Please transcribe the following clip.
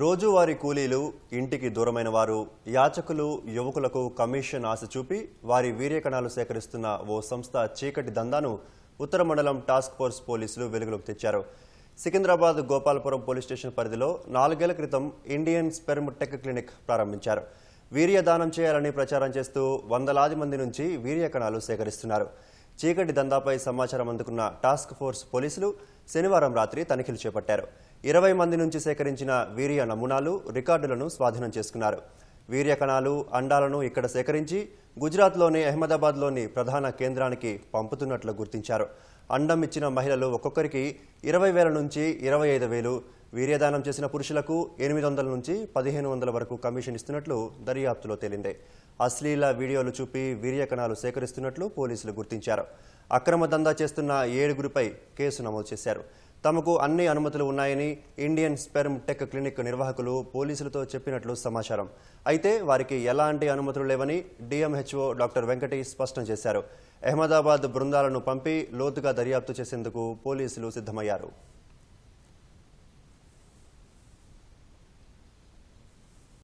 రోజువారీ కూలీలు ఇంటికి దూరమైన వారు యాచకులు యువకులకు కమిషన్ ఆశ చూపి వారి వీర్యకణాలు సేకరిస్తున్న ఓ సంస్థ చీకటి దందాను ఉత్తర మండలం టాస్క్ ఫోర్స్ పోలీసులు వెలుగులోకి తెచ్చారు. సికింద్రాబాద్ గోపాలపురం పోలీస్ స్టేషన్ పరిధిలో నాలుగేళ్ళ క్రితం ఇండియన్ స్పెర్మ్ టెక్ క్లినిక్ ప్రారంభించారు. వీర్యదానం చేయాలని ప్రచారం చేస్తూ వందలాది మంది నుంచి వీర్యకణాలు సేకరిస్తున్నారు. చీకటి దందాపై సమాచారం అందుకున్న టాస్క్ ఫోర్స్ పోలీసులు శనివారం రాత్రి తనిఖీలు చేపట్టారు. ఇరవై మంది నుంచి సేకరించిన వీర్య నమూనాలు రికార్డులను స్వాధీనం చేసుకున్నారు. వీర్య కణాలు అండాలను ఇక్కడ సేకరించి గుజరాత్లోని అహ్మదాబాద్లోని ప్రధాన కేంద్రానికి పంపుతున్నట్లు గుర్తించారు. అండం ఇచ్చిన మహిళలు ఒక్కొక్కరికి ఇరవై వేల నుంచి ఇరవై ఐదు వేలు వీర్యదానం చేసిన పురుషులకు ఎనిమిది వందల నుంచి పదిహేను వందల వరకు కమిషన్ ఇస్తున్నట్లు దర్యాప్తులో తేలింది. అశ్లీల వీడియోలు చూపి వీర్య కణాలు సేకరిస్తున్నట్లు పోలీసులు గుర్తించారు. అక్రమ దందా చేస్తున్న ఏడుగురిపై కేసు నమోదు చేశారు. తమకు అన్ని అనుమతులు ఉన్నాయని ఇండియన్ స్పెర్మ్ టెక్ క్లినిక్ నిర్వాహకులు పోలీసులతో చెప్పినట్లు సమాచారం. అయితే వారికి ఎలాంటి అనుమతులు లేవని డిఎంహెచ్ఓ డాక్టర్ వెంకటి స్పష్టం చేశారు. అహ్మదాబాద్ బృందాలను పంపి లోతుగా దర్యాప్తు చేసేందుకు పోలీసులు సిద్ధమయ్యారు.